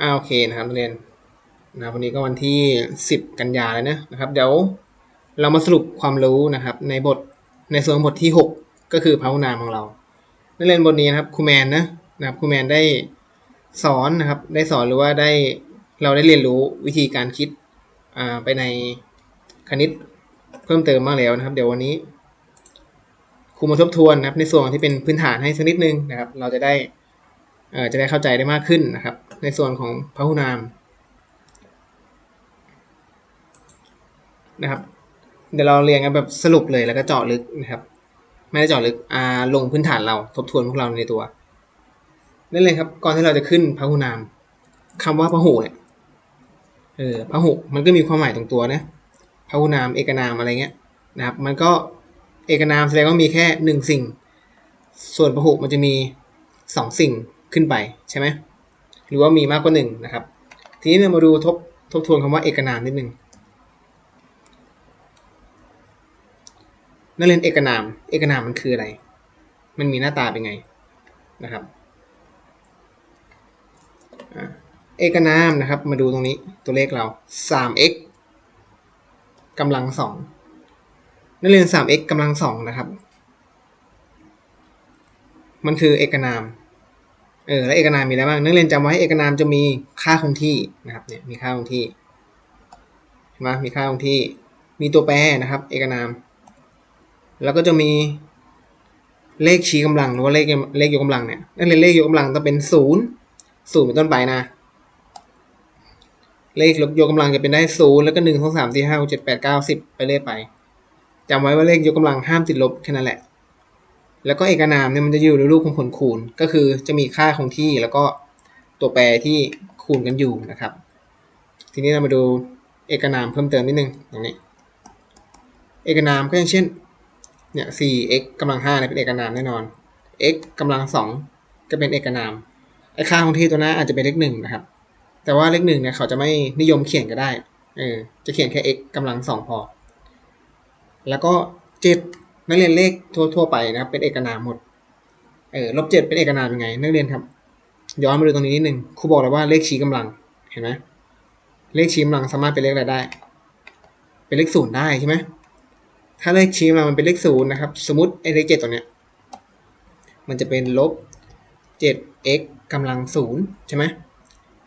อ่าโอเคนะครับนักเรียนนะวันนี้ก็วันที่ 10 กันยาแล้วนะนะครับเดี๋ยวเรามาสรุปความรู้นะครับ ในบทในส่วนของบทที่ 6 ก็คือพหุนามของเรานักเรียนบทนี้นะครับครูแมนนะนะครับครูแมนได้สอนนะครับได้สอนหรือว่าได้เราได้เรียนรู้วิธีการคิดอ่าไปในคณิตเพิ่มเติมมากแล้วนะครับ เดี๋ยววันนี้ครูมาทบทวนนะครับ ในส่วนที่เป็นพื้นฐานให้สักนิดนึงนะครับ เราจะได้เอ่อจะได้เข้าใจได้มากขึ้นนะครับ ในส่วนของพหุนามนะครับ เดี๋ยวเราเรียนกันแบบสรุปเลยแล้วก็เจาะลึกนะครับ ไม่ได้เจาะลึกอ่าลงพื้นฐานเราทบทวนพวกเราในตัวนั่นเลยครับก่อนที่เราจะขึ้นพหุนามคำว่าพหุเนี่ยเออพหุมันก็มีความหมายตรงตัวนะพหุนามเอกนามอะไรเงี้ยนะครับ มันก็เอกนามแสดงว่ามีแค่หนึ่งสิ่ง ส่วนพหุมันจะมีสองสิ่งขึ้นไปใช่ไหม หรือว่ามีมากกว่าหนึ่งนะครับ ทีนี้เรามาดูทบทบทวนคำว่าเอกนามนิดนึงนักเรียนเอกนาม เอกนามมันคืออะไร มันมีหน้าตาเป็นไงนะครับ เอกนามนะครับ มาดูตรงนี้ตัวเลขเรา 3x กำลังสองนักเรียน 3x กำลังสองนะครับ มันคือเอกนาม เออแล้วเอกนามมีอะไรบ้างนักเรียนจำไว้เอกนามจะมีค่าคงที่นะครับเนี่ยมีค่าคงที่เห็นไหมมีค่าคงที่มีตัวแปรนะครับ เอกนาม แล้วก็จะมีเลขชี้กำลังหรือว่าเลขเลขยกกำลังเนี่ยนักเรียนเลขยกกำลังต้องเป็นศูนย์ศูนย์เป็นต้นไปนะ เลขยกกำลังจะเป็นได้ศูนย์แล้วก็หนึ่งสองสามสี่ห้าหกเจ็ดแปดเก้าสิบไปเรื่อยไปจำไว้ว่าเลขยกกำลังห้ามติดลบแค่นั้นแหละ แล้วก็เอกนามเนี่ยมันจะอยู่ในรูปของผลคูณ ก็คือจะมีค่าคงที่แล้วก็ตัวแปรที่คูณกันอยู่นะครับ ทีนี้เรามาดูเอกนามเพิ่มเติมนิดนึงตรงนี้ เอกนามก็อย่างเช่นเนี่ย 4x กำลัง5เนี่ยเป็นเอกนามแน่นอน x กำลัง 2 ก็เป็นเอกนามไอ้ค่าคงที่ตัวนั้นอาจจะเป็นเลขหนึ่งนะครับ แต่ว่าเลขหนึ่งเนี่ยเขาจะไม่นิยมเขียนก็ได้เออจะเขียนแค่ x กำลังสองพอ แล้วก็เจ็ด นักเรียนเลขทั่วๆไปนะครับเป็นเอกนามหมด เออลบเจ็ดเป็นเอกนามยังไง นักเรียนครับ ย้อนมาดูตรงนี้นิดนึงครูบอกแล้วว่าเลขชี้กำลังเห็นไหมเลขชี้กำลังสามารถเป็นเลขอะไรได้ เป็นเลขศูนย์ได้ใช่ไหมถ้าเลขชี้มามันเป็นเลขศูนย์นะครับ สมมติไอ้เลขเจ็ดตัวเนี้ยมันจะเป็นลบเจ็ด x กำลังศูนย์ใช่ไหม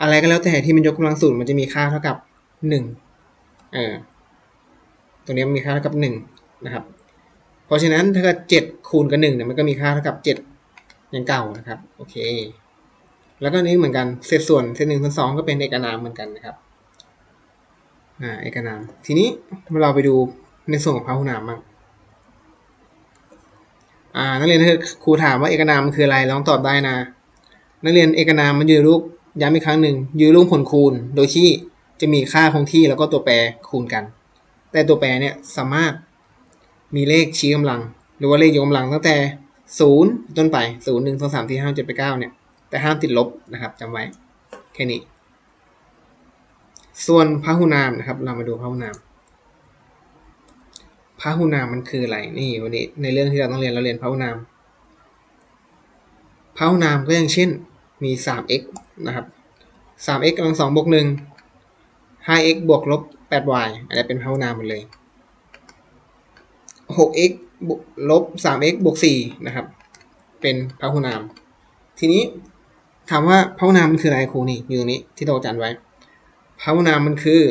อะไรก็แล้วแต่ที่มันยกกำลังศูนย์มันจะมีค่าเท่ากับหนึ่งเออตัวนี้ยมีค่าเท่ากับหนึ่งนะครับ ราะฉะนั้นถ้าเกิดเจ็ดคูณกับหนึ่งเนี่ยมันก็มีค่าเท่ากับเจ็ดอย่างเก่านะครับโอเค แล้วก็นี้เหมือนกันเศษส่วนเศษหนึ่งส่วนสองก็เป็นเอกนามเหมือนกันนะครับอ่าเอกนาม ทีนี้เราไปดูในส่วนของพหุนามบ้างอ่านักเรียนถ้าครูถามว่าเอกนามมันคืออะไรลองตอบได้นะ นักเรียนเอกนามมันอยู่รูปย้ำอีกครั้งหนึ่งอยู่รูปผลคูณ โดยที่จะมีค่าคงที่แล้วก็ตัวแปรคูณกัน แต่ตัวแปรเนี่ยสามารถ มีเลขชี้กำลัง หรือว่าเลขยกกำลังตั้งแต่ศูนย์ต้นไปศูนย์หนึ่งสองสามสี่ห้าเจ็ดแปดเก้าเนี่ย แต่ห้ามติดลบนะครับจำไว้แค่นี้ ส่วนพหุนามนะครับ เรามาดูพหุนามพหุนามมันคืออะไรนี่วันนี้ในเรื่องที่เราต้องเรียนเราเรียนพหุนามพหุนามก็อย่างเช่นมี 3x นะครับ 3x กำลัง2บวก1 5x บวกลบ 8y อันนี้เป็นพหุนามหมดเลย 6x ลบ 3x บวก4นะครับ เป็นพหุนาม ทีนี้ถามว่าพหุนามมันคืออะไรครูนี่อยู่ตรงนี้ที่เราจัดไว้พหุนามมันคือ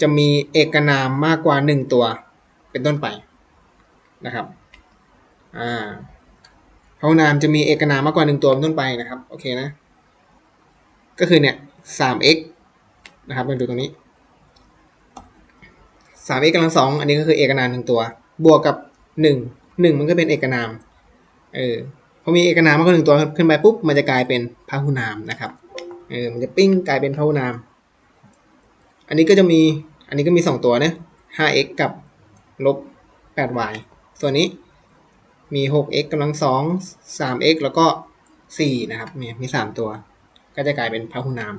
จะมีเอกนามมากกว่า 1 ตัว เป็นต้นไปนะครับ อ่าพหุนามจะมีเอกนามมากกว่า 1 ตัวเป็นต้นไปนะครับ โอเคนะ ก็คือเนี่ย 3x นะครับมาดูตรงนี้ 3x กำลังสองอันนี้ก็คือเอกนามหนึ่งตัว บวกกับ1 1มันก็เป็นเอกนาม เออพอมีเอกนามมากกว่าหนึ่งตัวขึ้นไปปุ๊บมันจะกลายเป็นพหุนามนะครับ เออ มันจะปิ้งกลายเป็นพหุนาม อันนี้ก็จะมี อันนี้ก็มี2ตัวนะ 5x กับลบ 8y ส่วนนี้มี 6x กำลังสอง 3x แล้วก็ 4 นะครับ มีมี 3 ตัว ก็จะกลายเป็นพหุนาม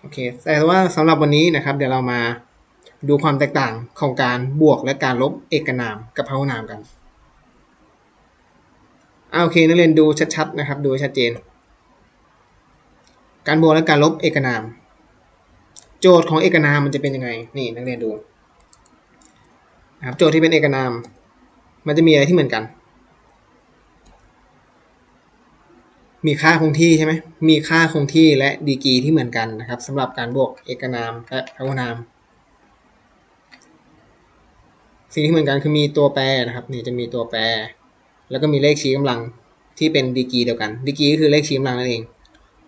โอเค แต่ว่าสำหรับวันนี้นะครับ เดี๋ยวเรามา ดูความแตกต่างของการบวกและการลบเอกนามกับพหุนามกันอ่าโอเคนักเรียนดูชัดๆนะครับ ดูชัดเจน การบวกและการลบเอกนาม โจทย์ของเอกนามมันจะเป็นยังไง นี่นักเรียนดูนะครับโจทย์ที่เป็นเอกนาม มันจะมีอะไรที่เหมือนกัน มีค่าคงที่ใช่ไหมมีค่าคงที่และดีกรีที่เหมือนกันนะครับสำหรับการบวกเอกนามและพหุนาม สิ่งที่เหมือนกันคือมีตัวแปรนะครับนี่จะมีตัวแปร แล้วก็มีเลขชี้กำลังที่เป็นดีกีเดียวกันดีกีก็คือเลขชี้กำลังนั่นเอง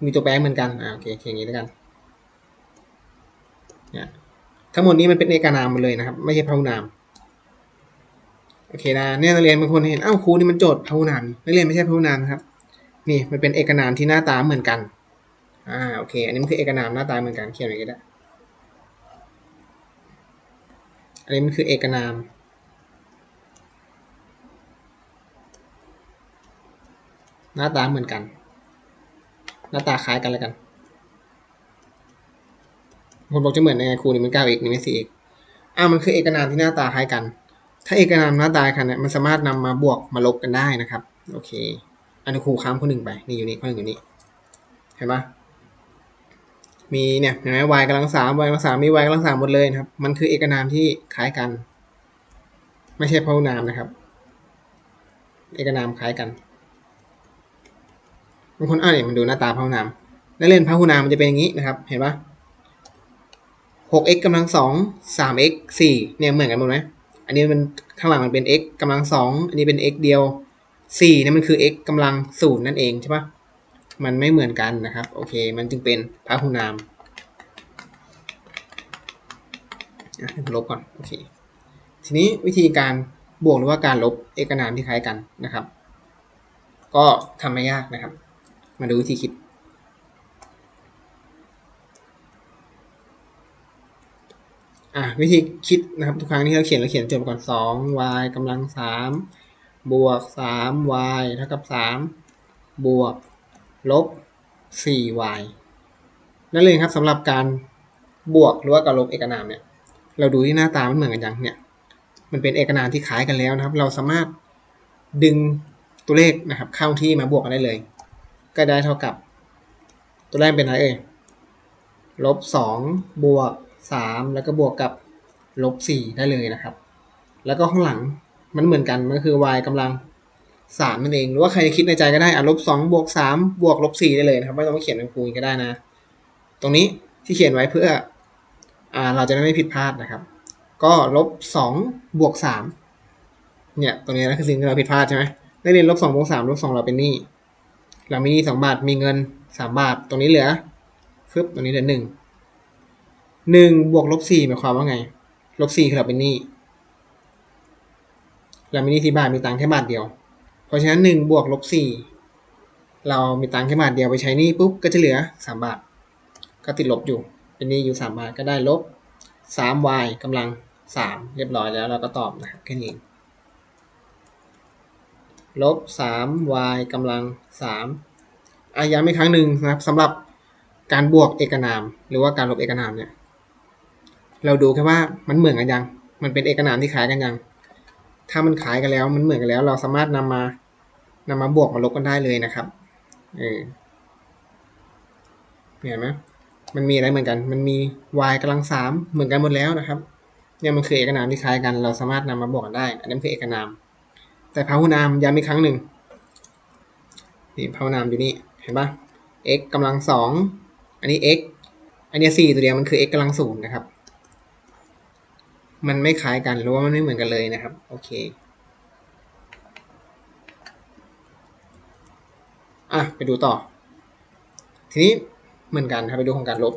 มีตัวแปรเหมือนกันอ่าโอเคเขียนอย่างนี้แล้วกันเนี่ยทั้งหมดนี้มันเป็นเอกนามหมดเลยนะครับ ไม่ใช่พหุนามโอเคนะเนี่ยนักเรียนบางคนเห็นอ้าวครูนี่มันโจทย์พหุนามนักเรียนไม่ใช่พหุนามครับนี่มันเป็นเอกนามที่หน้าตาเหมือนกันอ่าโอเค อันนี้มันคือเอกนามหน้าตาเหมือนกันเขียนอย่างนี้ได้ อันนี้มันคือเอกนาม หน้าตาเหมือนกัน หน้าตาคล้ายกันแล้วกันคนบอกจะเหมือนยังไงครูนี่มันเก้าเอกนี่ไม่สี่เอกอ้ามันคือเอกนามที่หน้าตาคล้ายกัน ถ้าเอกนามหน้าตาคล้ายกันเนี่ยมันสามารถนำมาบวกมาลบกันได้นะครับ โอเค อันนี้ครูค้ามข้อหนึ่งไป นี่อยู่นี่ข้อหนึ่งอยู่นี่ เห็นปะ มีเนี่ยเห็นไหม y กำลังสาม y กำลังสามมี y กำลังสามหมดเลยนะครับ มันคือเอกนามที่คล้ายกัน ไม่ใช่พหุนามนะครับ เอกนามคล้ายกันบางคนอ่านเนี่ยมันดูหน้าตาพหุนามนักเรียนพหุนามมันจะเป็นอย่างนี้นะครับ เห็นปะ 6x กำลังสอง 3x 4เนี่ยเหมือนกันหมดไหมอันนี้มันข้างหลังมันเป็น x กำลังสองอันนี้เป็น x เดียว4เนี่ยมันคือ x กำลังศูนย์นั่นเองใช่ปะ มันไม่เหมือนกันนะครับ โอเค มันจึงเป็นพหุนามลบก่อนโอเคทีนี้วิธีการบวกหรือว่าการลบเอกนามที่คล้ายกันนะครับ ก็ทำไม่ยากนะครับ มาดูวิธีคิด อะวิธีคิดนะครับทุกครั้งที่เราเขียนเราเขียนโจทย์ก่อนสอง y กำลังสามบวกสาม y เท่ากับสามบวก ลบสี่ y นั่นเลยครับสำหรับการบวกหรือว่าการลบเอกนามเนี่ยเราดูที่หน้าตามันเหมือนกันยังเนี่ยมันเป็นเอกนามที่คล้ายกันแล้วนะครับ เราสามารถดึงตัวเลขนะครับเข้าที่มาบวกกันได้เลย ก็ได้เท่ากับ ตัวแรกเป็นอะไรเอ่ยลบสองบวกสามแล้วก็บวกกับลบสี่ได้เลยนะครับ แล้วก็ข้างหลังมันเหมือนกันมันก็คือ y กำลัง สามนั่นเอง หรือว่าใครคิดในใจก็ได้อะลบสองบวกสามบวกลบสี่ได้เลยนะครับ ไม่ต้องมาเขียนเป็นคูณก็ได้นะ ตรงนี้ที่เขียนไว้เพื่ออ่าเราจะได้ไม่ผิดพลาดนะครับ ก็ลบสองบวกสามเนี่ยตรงนี้นะคือสิ่งที่เราผิดพลาดใช่ไหมได้เรียนลบสองบวกสามลบสองเราเป็นหนี้เรามีหนี้สองบาทมีเงินสามบาท ตรงนี้เหลือฟึบตรงนี้เหลือหนึ่งหนึ่งบวกลบสี่หมายความว่าไงลบสี่คือเราเป็นหนี้เรามีหนี้ที่บาทมีตังค์แค่บาทเดียว เพราะฉะนั้นหนึ่งบวกลบสี่เรามีตังค์แค่บาทเดียวไปใช้นี้ปุ๊บก็จะเหลือสามบาท ก็ติดลบอยู่ เป็นนี้อยู่สามบาทก็ได้ลบสาม y กำลังสามเรียบร้อยแล้วเราก็ตอบนะครับแค่นี้ลบสาม y กำลังสามอาย้ำอีกครั้งหนึ่งนะครับสำหรับการบวกเอกนาม หรือว่าการลบเอกนามเนี่ย เราดูแค่ว่ามันเหมือนกันยัง มันเป็นเอกนามที่คล้ายกันยัง ถ้ามันคล้ายกันแล้ว มันเหมือนกันแล้ว เราสามารถนำมานำมาบวกมาลบกันได้เลยนะครับเออเห็นไหมมันมีอะไรเหมือนกัน มันมี y กำลังสามเหมือนกันหมดแล้วนะครับ เนี่ยมันคือเอกนามที่คล้ายกัน เราสามารถนำมาบวกกันได้ อันนี้คือเอกนาม แต่พหุนามย้ำอีกครั้งหนึ่งนี่พหุนามอยู่นี่ เห็นปะ x กำลังสอง อันนี้ x อันนี้สี่ตัวเดียวมันคือ x กำลังศูนย์นะครับ มันไม่คล้ายกันหรือว่ามันไม่เหมือนกันเลยนะครับ โอเคอะไปดูต่อ ทีนี้เหมือนกันครับไปดูของการลบ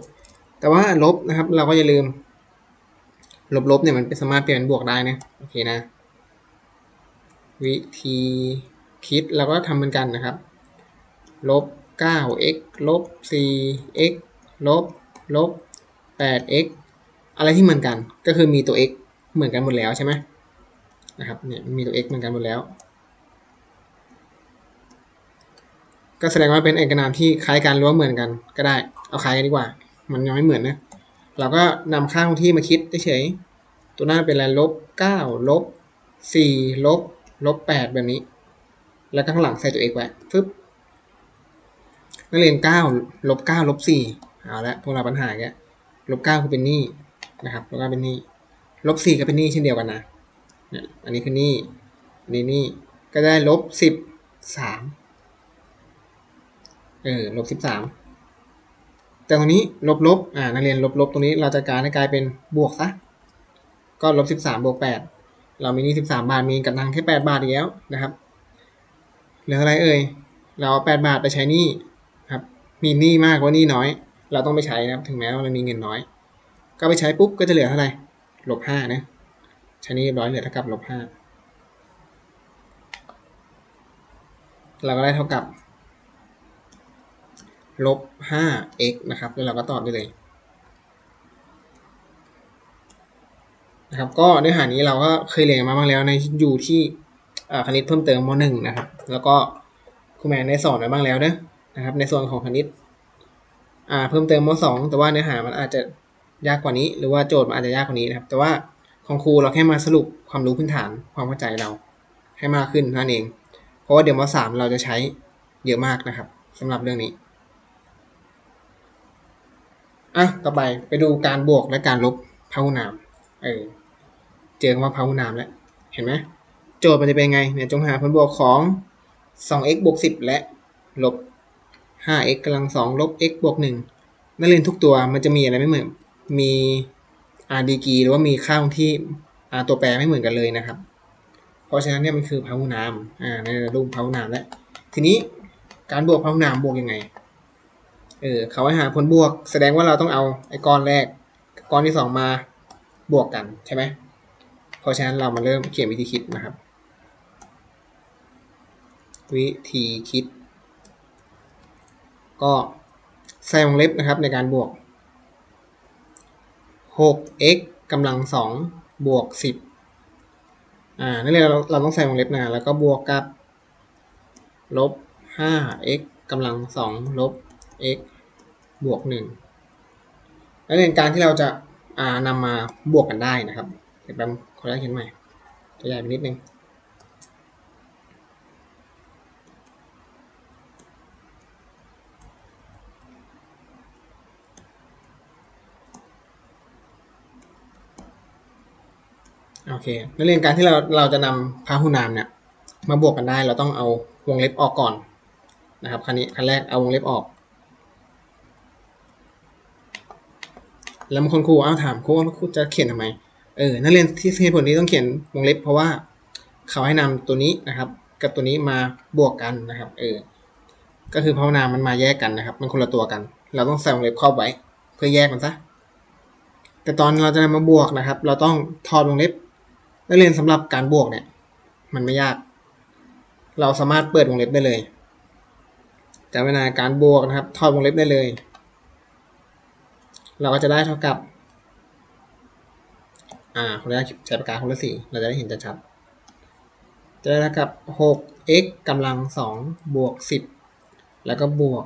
แต่ว่าลบนะครับ เราก็อย่าลืม ลบลบเนี่ยมันเป็นสามารถเปลี่ยนเป็นบวกได้นะโอเคนะ วิธีคิดเราก็ทำเหมือนกันนะครับ ลบ 9x ลบ 4x ลบ ลบ 8x อะไรที่เหมือนกันก็คือมีตัว x เหมือนกันหมดแล้วใช่ไหมนะครับเนี่ยมีตัว x เหมือนกันหมดแล้ว ก็แสดงว่าเป็นเอกนามที่คล้ายกันหรือว่าเหมือนกันก็ได้ เอาคล้ายกันดีกว่า มันยังไม่เหมือนนะเราก็นำค่าคงที่มาคิดเฉยๆตัวหน้าเป็นอะไรลบ9ลบ4ลบลบ8แบบนี้ แล้วข้างหลังใส่ตัว x ไว้ฟึบนักเรียนเก้าลบเก้าลบสี่เอาละพวกเราปัญหาแกลบเก้าคือเป็นนี้ นะครับแลบเก้าเป็นหนี้ลบสี่ก็เป็นหนี้เช่นเดียวกันนะเนี่ยอันนี้คือหนี้อันนี้หนี้ก็ได้ลบสิบสามเออลบสิบสามแต่ตรงนี้ลบลบอ่านักเรียนลบลบตรงนี้เราจะการให้กลายเป็นบวกซะก็ลบสิบสามบวกแปดเรามีนี้สิบสามบาทมีกับนังแค่แปดบาทอีกแล้วนะครับเหลืออะไรเอ่ยเราเอาแปดบาทไปใช้นี้ครับมีหนี้มากกว่านี้น้อย เราต้องไปใช้นะครับถึงแม้ว่าเรามีเงินน้อย ก็ไปใช้ปุ๊บก็จะเหลือเท่าไหร่ลบห้านะใช้นี้ร้อยเหลือเท่ากับลบห้าเราก็ได้เท่ากับลบห้า x นะครับ แล้วเราก็ตอบได้เลยนะครับ ก็เนื้อหานี้เราก็เคยเรียนมาบ้างแล้วในอยู่ที่คณิตเพิ่มเติมมหนึ่งนะครับ แล้วก็ครูแมนได้สอนไว้บ้างแล้วนะนะครับ ในส่วนของคณิตเพิ่มเติมมสองแต่ว่าเนื้อหามันอาจจะ ยากกว่านี้ หรือว่าโจทย์มันอาจจะยากกว่านี้นะครับ แต่ว่าของครูเราแค่มาสรุปความรู้พื้นฐานความเข้าใจเราให้มากขึ้นนั่นเอง เพราะว่าเดี๋ยวมสามเราจะใช้เยอะมากนะครับสำหรับเรื่องนี้อะต่อไปไปดูการบวกและการลบพหุนามเออเจอคำว่าพหุนามแล้วเห็นไหมโจทย์มันจะเป็นไงเนี่ยจงหาผลบวกของ 2x บวก10 และลบ 5x กำลัง2ลบ x บวก1นักเรียนทุกตัวมันจะมีอะไรไม่เหมือน มีอาดีกีหรือว่ามีค่าที่อ่าตัวแปรไม่เหมือนกันเลยนะครับ เพราะฉะนั้นเนี่ยมันคือพหุนามอ่าในรูปพหุนามแล้วทีนี้การบวกพหุนามบวกยังไง เออเขาให้หาผลบวก แสดงว่าเราต้องเอาไอ้ก้อนแรกก้อนที่สองมาบวกกันใช่ไหมเพราะฉะนั้นเรามาเริ่มเขียนวิธีคิดนะครับ วิธีคิด ก็ใส่วงเล็บนะครับในการบวก 6x กำลัง2บวก10อ่านั่นเลยเราเราต้องใส่วงเล็บนะแล้วก็บวกกับ ลบ 5x กำลัง2ลบ x บวก1นั่นเป็นการที่เราจะอ่านำมาบวกกันได้นะครับเดี๋ยวแป๊บขออนุญาตเขียนใหม่ตัวใหญ่ไปนิดนึง โอเค นักเรียนการที่เราเราจะนำพาหุนามเนี่ยมาบวกกันได้เราต้องเอาวงเล็บออกก่อนนะครับคันนี้คันแรกเอาวงเล็บออก แล้วบางคนครูเอาถามครูว่าครูจะเขียนทำไมเออนักเรียนที่เหตุผลนี้ต้องเขียนวงเล็บ เพราะว่าเขาให้นำตัวนี้นะครับ กับตัวนี้มาบวกกันนะครับเออก็คือพาหุนามมันมาแยกกันนะครับ มันคนละตัวกัน เราต้องใส่วงเล็บครอบไว้ เพื่อแยกมันซะแต่ตอนเราจะนำมาบวกนะครับ เราต้องถอดวงเล็บ นักเรียนสำหรับการบวกเนี่ย มันไม่ยาก เราสามารถเปิดวงเล็บได้เลยจำเวลาการบวกนะครับถอดวงเล็บได้เลย เราก็จะได้เท่ากับ อ่าคนแรกใช้ปากกาคนละสีเราจะได้เห็นชัดๆจะได้เท่ากับ 6x กำลัง 2 บวก 10 แล้วก็บวก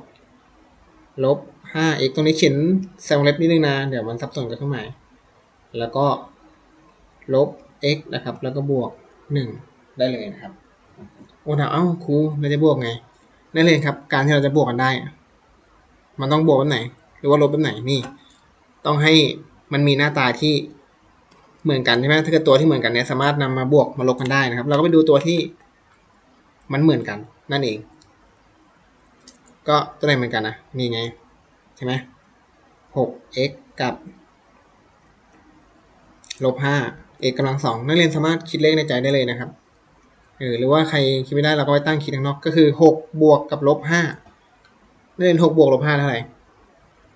ลบ 5x ตรงนี้เขียนแซงวงเล็บนิดนึงนะ เดี๋ยวมันสับสนกับเครื่องหมาย แล้วก็ลบ x นะครับ แล้วก็บวก 1 ได้เลยนะครับโอ้ถามเอ้าครูเราจะบวกไงนั่นเลยครับ การที่เราจะบวกกันได้ มันต้องบวกแบบไหน หรือว่าลบแบบไหนนี่ ต้องให้มันมีหน้าตาที่เหมือนกันใช่ไหมถ้าเกิดตัวที่เหมือนกันเนี่ยสามารถนำมาบวกมาลบกันได้นะครับ เราก็ไปดูตัวที่มันเหมือนกัน นั่นเอง ก็ตัวไหนเหมือนกันนะนี่ไงใช่ไหม 6x กับลบ 5 x กกำลังสองนักเรียนสามารถคิดเลขในใจได้เลยนะครับเออหรือว่าใครคิดไม่ได้เราก็ไปตั้งคิดข้างนอกก็คือหกบวกกับลบห้าเล่นหกบวกลบห้าเท่าไหร่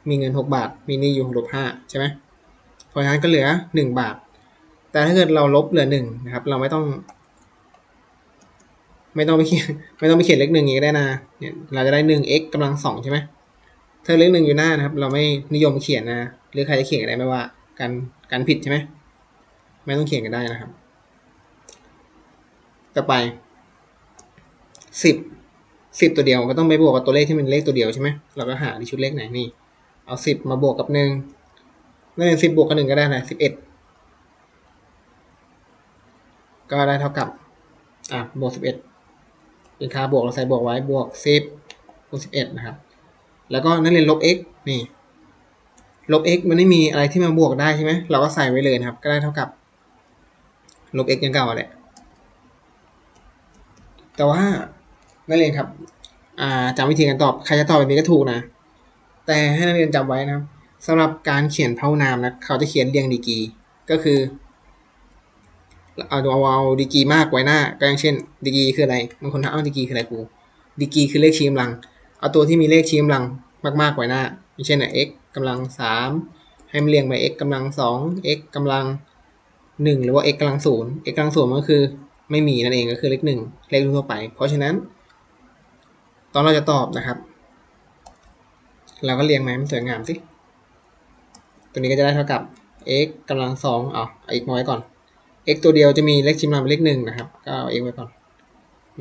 มีเงินหกบาท มีหนี้อยู่ลบห้าใช่ไหมเพราะฉะนั้นก็เหลือหนึ่งบาท แต่ถ้าเกิดเราลบเหลือหนึ่งนะครับ เราไม่ต้อง ไม่ต้องไปเขียนไม่ต้องไปเขียนเลขหนึ่งอย่างนี้ก็ได้นะเนี่ยเราจะได้หนึ่ง x กำลังสองใช่ไหมถ้าเลขหนึ่งอยู่หน้านะครับ เราไม่นิยมเขียนนะหรือใครจะเขียนก็ได้ไม่ว่าการการผิดใช่ไหม ไม่ต้องเขียนก็ได้นะครับ ต่อไปสิบสิบตัวเดียวก็ต้องไปบวกกับตัวเลขที่เป็นเลขตัวเดียวใช่ไหมเราก็หาที่ชุดเลขไหนนี่ เอาสิบมาบวกกับหนึ่งนั่นเองสิบบวกกับหนึ่งก็ได้นะสิบเอ็ดก็ได้เท่ากับอะบวกสิบเอ็ดเป็นค่าบวกเราใส่บวกไว้บวกสิบบวกสิบเอ็ดนะครับ แล้วก็นักเรียนลบ x นี่ลบ x มันไม่มีอะไรที่มาบวกได้ใช่ไหมเราก็ใส่ไว้เลยนะครับ ก็ได้เท่ากับ ลบ x ยังเก่าแหละ แต่ว่านักเรียนครับจำวิธีการตอบ ใครจะตอบแบบนี้ก็ถูกนะ แต่ให้นักเรียนจำไว้นะครับสำหรับการเขียนพหุนามนะเขาจะเขียนเรียงดีกีก็คือเอาเอาเอาดีกีมากไว้หน้า ก็อย่างเช่นดีกีคืออะไรบางคนถามเอาดีกีคืออะไรครูดีกีคือเลขชี้กำลัง เอาตัวที่มีเลขชี้กำลังมากๆไว้หน้าอย่างเช่น x กำลังสามให้มันเรียงไป x กำลังสอง x กำลัง หนึ่งหรือว่า x กำลังศูนย์ x กำลังศูนย์ก็คือ ไม่มีนั่นเองก็คือเลขหนึ่งเลขทั่วไป เพราะฉะนั้น ตอนเราจะตอบนะครับ เราก็เรียงมาให้มันสวยงามสิตัวนี้ก็จะได้เท่ากับ x กำลังสองเอาเอา x มาไว้ก่อน x ตัวเดียวจะมีเลขชิมลางเป็นเลขหนึ่งนะครับ ก็เอา x ไว้ก่อน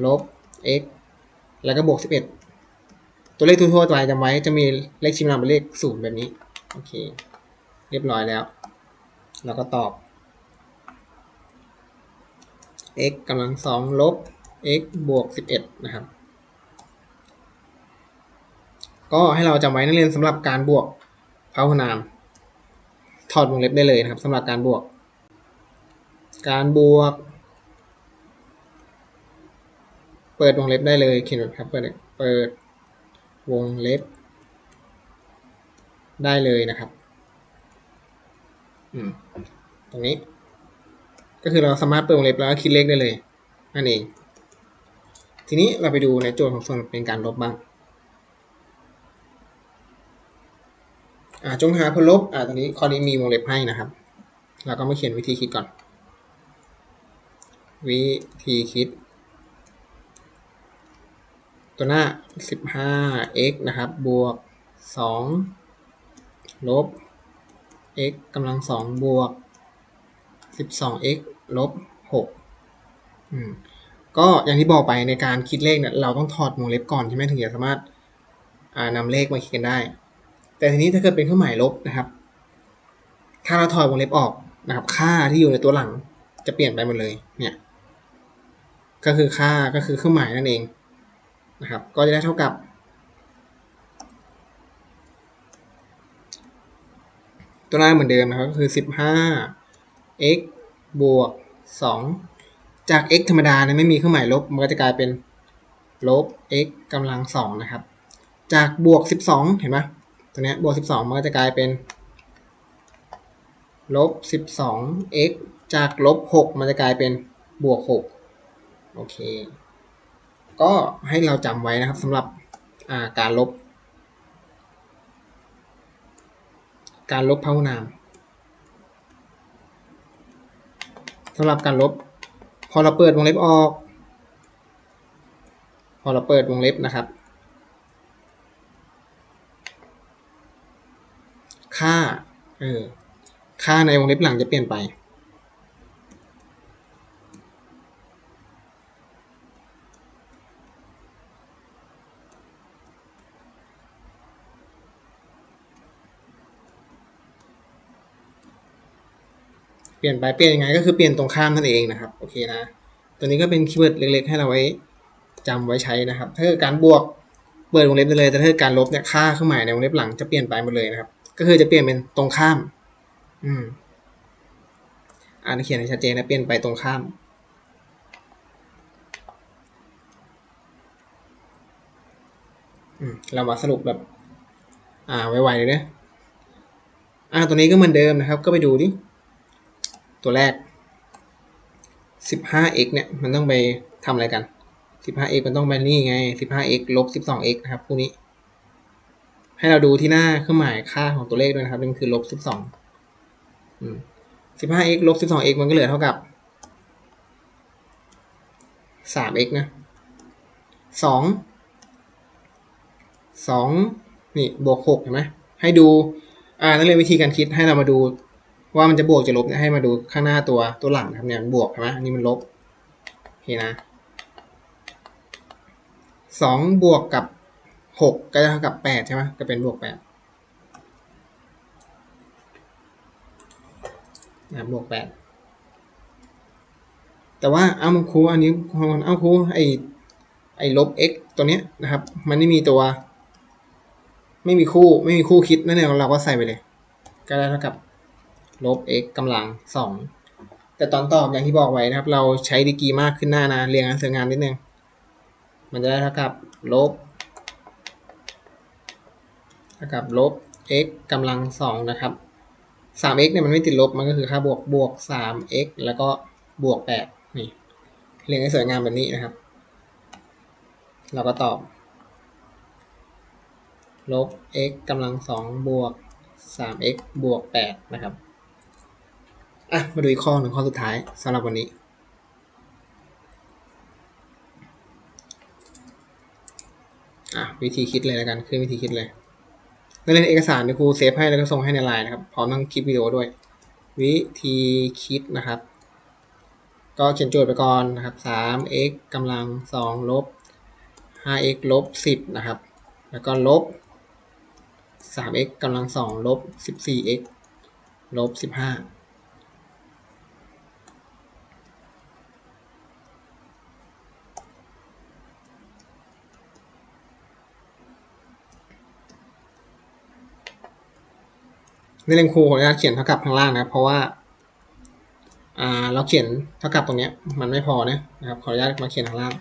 ลบ x แล้วก็บวกสิบเอ็ดตัวเลขทั่วๆไปจำไว้จะมีเลขชิมลางเป็นเลขศูนย์แบบนี้ โอเค เรียบร้อยแล้ว เราก็ตอบ x กำลังสองลบ x บวกสิบเอ็ดนะครับ ก็ให้เราจำไว้นักเรียนสำหรับการบวกพหุนาม ถอดวงเล็บได้เลยนะครับสำหรับการบวก การบวก เปิดวงเล็บได้เลยเขียนแบบครับเปิดเปิดวงเล็บ ได้เลยนะครับอืมตรงนี้ ก็คือเราสามารถเปิดวงเล็บแล้วก็คิดเลขได้เลยนั่นเอง ทีนี้เราไปดูในโจทย์ของส่วนเป็นการลบบ้างจงหาผลลบอ่าตรงนี้ข้อนี้มีวงเล็บให้นะครับ เราก็มาเขียนวิธีคิดก่อน วิธีคิด ตัวหน้า 15x นะครับ บวก 2 ลบ x กำลัง 2 บวก 12x ลบ6อืมก็อย่างที่บอกไปในการคิดเลขเนี่ยเราต้องถอดวงเล็บก่อนใช่ไหมถึงจะสามารถอ่านำเลขมาคิดกันได้ แต่ทีนี้ถ้าเกิดเป็นเครื่องหมายลบนะครับ ถ้าเราถอดวงเล็บออกนะครับ ค่าที่อยู่ในตัวหลังจะเปลี่ยนไปหมดเลยเนี่ยก็คือค่าก็คือเครื่องหมายนั่นเองนะครับ ก็จะได้เท่ากับตัวหน้าเหมือนเดิมนะครับก็คือ15 x บวก 2 จาก x ธรรมดาเนี่ยไม่มีเครื่องหมายลบ มันก็จะกลายเป็นลบ x กำลัง 2 นะครับ จากบวก 12 เห็นไหมตัวนี้บวก 12 มันก็จะกลายเป็นลบ 12 x จากลบ 6 มันจะกลายเป็นบวก 6 โอเค ก็ให้เราจำไว้นะครับสำหรับการลบ การลบพหุนาม สำหรับการลบ พอเราเปิดวงเล็บออก พอเราเปิดวงเล็บนะครับ ค่าเออค่าในวงเล็บหลังจะเปลี่ยนไป เปลี่ยนไปเปลี่ยนยังไงก็คือเปลี่ยนตรงข้ามนั่นเองนะครับ โอเคนะ ตัวนี้ก็เป็นคีย์เวิร์ดเล็ก ๆ ให้เราไว้จำไว้ใช้นะครับ ถ้าเกิดการบวกเปิดวงเล็บได้เลย แต่ถ้าเกิดการลบเนี่ยค่าเครื่องหมายในวงเล็บหลังจะเปลี่ยนไปหมดเลยนะครับ ก็คือจะเปลี่ยนเป็นตรงข้าม อืมอ่านเขียนให้ชัดเจนนะเปลี่ยนไปตรงข้ามอืมเรามาสรุปแบบ อ่าไวๆเลยนะอ่าตัวนี้ก็เหมือนเดิมนะครับ ก็ไปดูดิ ตัวแรก 15x เนี่ยมันต้องไปทำอะไรกัน 15x มันต้องไปนี่ไง 15x ลบ 12x นะครับพวกนี้ ให้เราดูที่หน้าเครื่องหมายค่าของตัวเลขด้วยนะครับนี่คือลบ 12 15x ลบ 12x มันก็เหลือเท่ากับ 3x นะ 2 2 นี่บวก 6 เห็นไหมให้ดู อ่า นักเรียนวิธีการคิดให้เรามาดู ว่ามันจะบวกจะลบเนี่ยให้มาดูข้างหน้าตัวตัวหลังนะครับเนี่ยมันบวกใช่ไหมอันนี้มันลบโอเคนะสองบวกกับหกก็จะเท่ากับแปดใช่ไหมก็เป็นบวกแปดนะบวกแปดแต่ว่าเอามาครูอันนี้เอาครูไอไอลบ x ตัวเนี้ยนะครับ มันไม่มีตัว ไม่มีคู่ไม่มีคู่คิดนั่นเองเราก็ใส่ไปเลย ก็ได้เท่ากับ ลบ x กำลังสองแต่ตอนตอบอย่างที่บอกไว้นะครับ เราใช้ดีกรีมากขึ้นหน้านะ เรียงอันเสืองานนิดนึง มันจะได้เท่ากับลบเท่ากับลบ x กำลังสองนะครับสาม x เนี่ยมันไม่ติดลบ มันก็คือค่าบวกบวกสาม x แล้วก็บวกแปดนี่ เรียงให้สวยงามแบบนี้นะครับ เราก็ตอบ ลบ x กำลังสองบวกสาม x บวกแปดนะครับ อะ มาดูอีกข้อหนึ่งข้อสุดท้ายสำหรับวันนี้ อะ วิธีคิดเลยแล้วกันคือวิธีคิดเลยนักเรียนเอกสารเดี๋ยวครูเซฟให้แล้วก็ส่งให้ในไลน์นะครับพร้อมทั้งคลิปวิดีโอด้วย วิธีคิดนะครับ ก็เขียนโจทย์ไปก่อนนะครับ 3x กำลัง 2 ลบ 5x ลบ 10 นะครับ แล้วก็ลบ 3x กำลัง 2 ลบ 14x ลบ 15 ในเรียนครูขออนุญาตเขียนเท่ากับข้างล่างนะครับ เพราะว่าอ่าเราเขียนเท่ากับตรงนี้มันไม่พอนะนะครับ ขออนุญาตมาเขียนข้างล่าง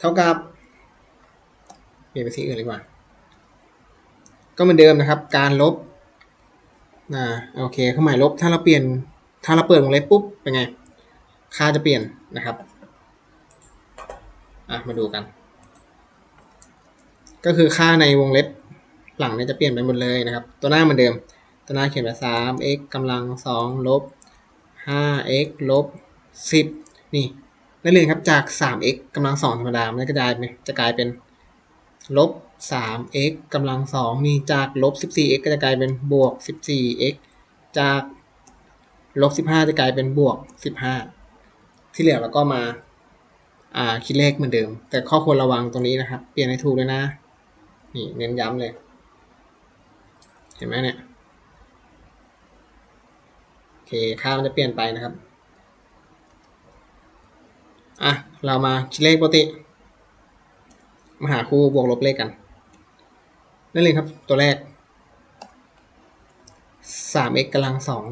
เท่ากับเปลี่ยนไปสีอื่นดีกว่า ก็เหมือนเดิมนะครับ การลบอ่าโอเคเครื่องหมายลบถ้าเราเปลี่ยนถ้าเราเปิดวงเล็บปุ๊บเป็นไง ค่าจะเปลี่ยนนะครับอะมาดูกัน ก็คือค่าในวงเล็บหลังเนี่ยจะเปลี่ยนไปหมดเลยนะครับ ตัวหน้าเหมือนเดิม ตัวหน้าเขียนไปสาม x กำลังสองลบห้า x ลบสิบนี่นักเรียครับจากสาม x กำลังสองธรรมดามันก็จะกลายเป็นจะกลายเป็นลบสาม x กำลังสองนี่จากลบสิบสี่ x ก็จะกลายเป็นบวกสิบสี่ x จากลบสิบห้าจะกลายเป็นบวกสิบห้าที่เหลือเราก็มาอ่าคิดเลขเหมือนเดิม แต่ข้อควรระวังตรงนี้นะครับ เปลี่ยนให้ถูกเลยนะ นี่เน้นย้ำเลย เห็นไหมเนี่ย เคค่ามันจะเปลี่ยนไปนะครับ อะ เรามาคิดเลขปกติ มาหาคู่บวกลบเลขกัน นั่นเลยครับ ตัวแรก 3x กำลังสอง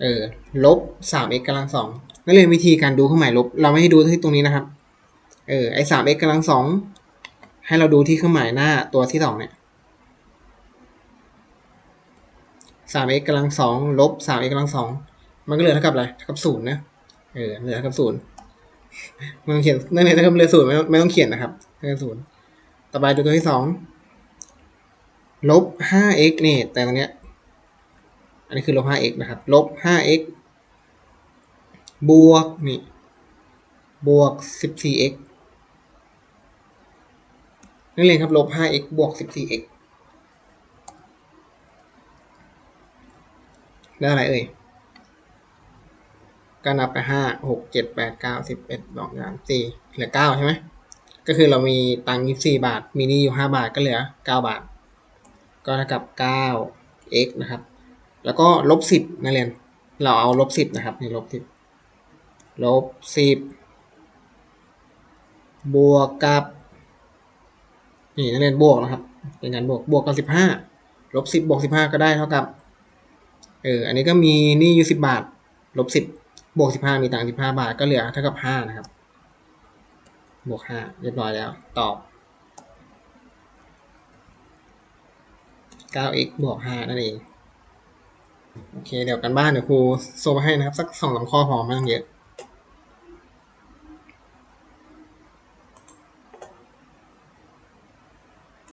เออ ลบ 3x กำลังสองนั่นเลยวิธีการดูเครื่องหมายลบ เราไม่ให้ดูที่ตรงนี้นะครับ เออ ไอ้ 3x กำลังสองให้เราดูที่เครื่องหมายหน้าตัวที่สองเนี่ย 3x กำลังสองลบ 3x กำลังสองมันก็เหลือเท่ากับอะไรเท่ากับศูนย์นะเออเหลือเท่ากับศูนย์ไม่ต้องเขียนนั่นเองถ้าเหลือศูนย์ไม่ไม่ต้องเขียนนะครับเท่ากับศูนย์ต่อไปดูตัวที่สองลบ 5x นี่แต่ตรงเนี้ยอันนี้คือลบ 5x นะครับลบ 5x บวกนี่บวก 14x นั่นเองครับลบ 5x บวก 14x ได้อะไรเอ่ยก็นับไปห้าหกเจ็ดแปดเก้าสิบเอ็ดสองสามสี่เหลือเก้าใช่ไหมก็คือเรามีตังค์ยี่สี่บาท มีนี่อยู่ห้าบาทก็เหลือเก้าบาท ก็เท่ากับเก้า x นะครับ แล้วก็ลบสิบนักเรียน เราเอาลบสิบนะครับนี่ลบสิบลบสิบบวกกับนี่นักเรียนบวกนะครับเป็นการบวกบวกกับสิบห้าลบสิบบวกสิบห้าก็ได้เท่ากับ เออ อันนี้ก็มีนี่อยู่สิบบาท ลบสิบบวกสิบห้ามีตังค์สิบห้าบาทก็เหลือเท่ากับห้านะครับ บวกห้าเรียบร้อยแล้ว ตอบ 9x บวก5นั่นเอง โอเค เดี๋ยวกันบ้านเดี๋ยวครูโซมให้นะครับ สักสองสามข้อพอไม่ต้องเยอะ